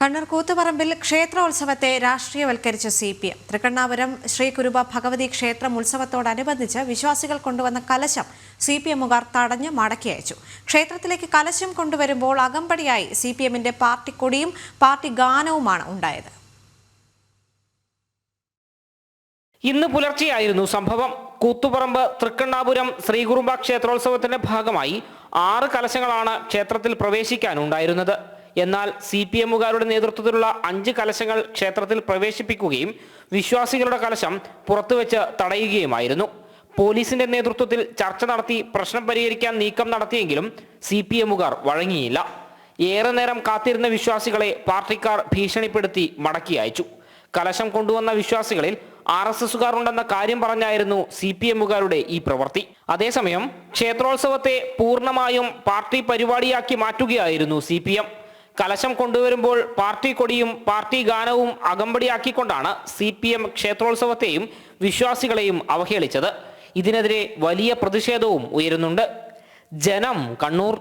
കണ്ണൂർ കൂത്തുപറമ്പിൽ ക്ഷേത്രോത്സവത്തെ രാഷ്ട്രീയവൽക്കരിച്ച C P M. Thrikkannapuram Sree Kuruba Bhagavathi ക്ഷേത്രം ഉത്സവത്തോടനുബന്ധിച്ച് വിശ്വാസികൾ കൊണ്ടുവന്ന കലശം സി പി എമ്മുകാർ തടഞ്ഞ് മടക്കി അയച്ചു. ക്ഷേത്രത്തിലേക്ക് കലശം കൊണ്ടുവരുമ്പോൾ അകമ്പടിയായി സി പി എമ്മിന്റെ പാർട്ടി കൊടിയും പാർട്ടി ഗാനവുമാണ് ഉണ്ടായത്. ഇന്ന് പുലർച്ചെയായിരുന്നു സംഭവം. കൂത്തുപറമ്പ് തൃക്കണ്ണാപുരം ശ്രീകുറുമ്പ ക്ഷേത്രോത്സവത്തിന്റെ ഭാഗമായി ആറ് കലശങ്ങളാണ് ക്ഷേത്രത്തിൽ പ്രവേശിക്കാനുണ്ടായിരുന്നത്. എന്നാൽ സി പി എമ്മുകാരുടെ നേതൃത്വത്തിലുള്ള അഞ്ച് കലശങ്ങൾ ക്ഷേത്രത്തിൽ പ്രവേശിപ്പിക്കുകയും വിശ്വാസികളുടെ കലശം പുറത്തുവെച്ച് തടയുകയുമായിരുന്നു. പോലീസിന്റെ നേതൃത്വത്തിൽ ചർച്ച നടത്തി പ്രശ്നം പരിഹരിക്കാൻ നീക്കം നടത്തിയെങ്കിലും സി പി എമ്മുകാർ വഴങ്ങിയില്ല. ഏറെ നേരം കാത്തിരുന്ന വിശ്വാസികളെ പാർട്ടിക്കാർ ഭീഷണിപ്പെടുത്തി മടക്കി അയച്ചു. കലശം കൊണ്ടുവന്ന വിശ്വാസികളിൽ ആർ എസ് എസുകാർ ഉണ്ടെന്ന കാര്യം പറഞ്ഞായിരുന്നു സി പി എമ്മുകാരുടെ ഈ പ്രവൃത്തി. അതേസമയം ക്ഷേത്രോത്സവത്തെ പൂർണമായും പാർട്ടി പരിപാടിയാക്കി മാറ്റുകയായിരുന്നു സി പി എം. കലശം കൊണ്ടുവരുമ്പോൾ പാർട്ടി കൊടിയും പാർട്ടി ഗാനവും അകമ്പടിയാക്കിക്കൊണ്ടാണ് സി പി എം ക്ഷേത്രോത്സവത്തെയും വിശ്വാസികളെയും അവഹേളിച്ചത്. ഇതിനെതിരെ വലിയ പ്രതിഷേധവും ഉയരുന്നുണ്ട്. ജനം കണ്ണൂർ.